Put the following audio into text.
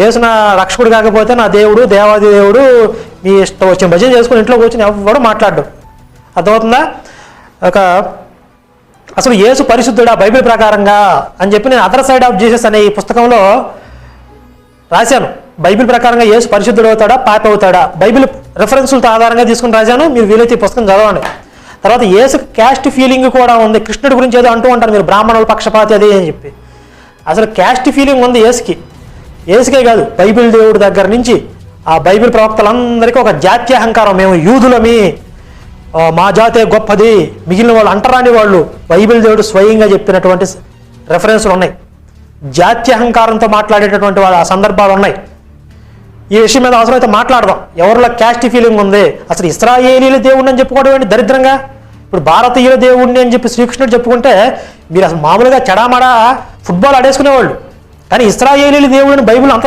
యేసు నా రక్షకుడు కాకపోతే నా దేవుడు దేవాది దేవుడు మీ ఇష్టం వచ్చిన భజన చేసుకుని ఇంట్లో కూర్చొని ఎవడు మాట్లాడు అర్థమవుతుందా? ఒక అసలు యేసు పరిశుద్ధుడా బైబిల్ ప్రకారంగా అని చెప్పి నేను అదర్ సైడ్ ఆఫ్ జీసస్ అనే ఈ పుస్తకంలో రాశాను. బైబిల్ ప్రకారంగా యేసు పరిశుద్ధుడు అవుతాడా పాప అవుతాడా? బైబిల్ రెఫరెన్సులతో ఆధారంగా తీసుకుని రాశాను. మీరు వీలైతే ఈ పుస్తకం చదవండి. తర్వాత యేసు క్యాస్ట్ ఫీలింగ్ కూడా ఉంది. కృష్ణుడి గురించి ఏదో అంటూ ఉంటారు మీరు బ్రాహ్మణుల పక్షపాతి అదే అని చెప్పి. అసలు క్యాస్ట్ ఫీలింగ్ ఉంది యేసుకి ఏసుకే కాదు బైబిల్ దేవుడి దగ్గర నుంచి ఆ బైబిల్ ప్రవక్తలందరికీ ఒక జాత్యహంకారం. మేము యూదులమి. మా జాతే గొప్పది. మిగిలిన వాళ్ళు అంటరాని వాళ్ళు. బైబిల్ దేవుడు స్వయంగా చెప్పినటువంటి రెఫరెన్స్లు ఉన్నాయి. జాత్యహంకారంతో మాట్లాడేటటువంటి వాళ్ళ ఆ సందర్భాలు ఉన్నాయి. ఈ విషయం మీద అవసరమైతే మాట్లాడదాం. ఎవరిలో క్యాస్ట్ ఫీలింగ్ ఉంది? అసలు ఇస్రాయేలీల దేవుడిని అని చెప్పుకోవడం ఏంటి దరిద్రంగా? ఇప్పుడు భారతీయుల దేవుడిని అని చెప్పి శ్రీకృష్ణుడు చెప్పుకుంటే మీరు అసలు మామూలుగా చెడామడా ఫుట్బాల్ ఆడేసుకునేవాళ్ళు. కానీ ఇస్రాయేలీల దేవుడిని బైబిల్ అంత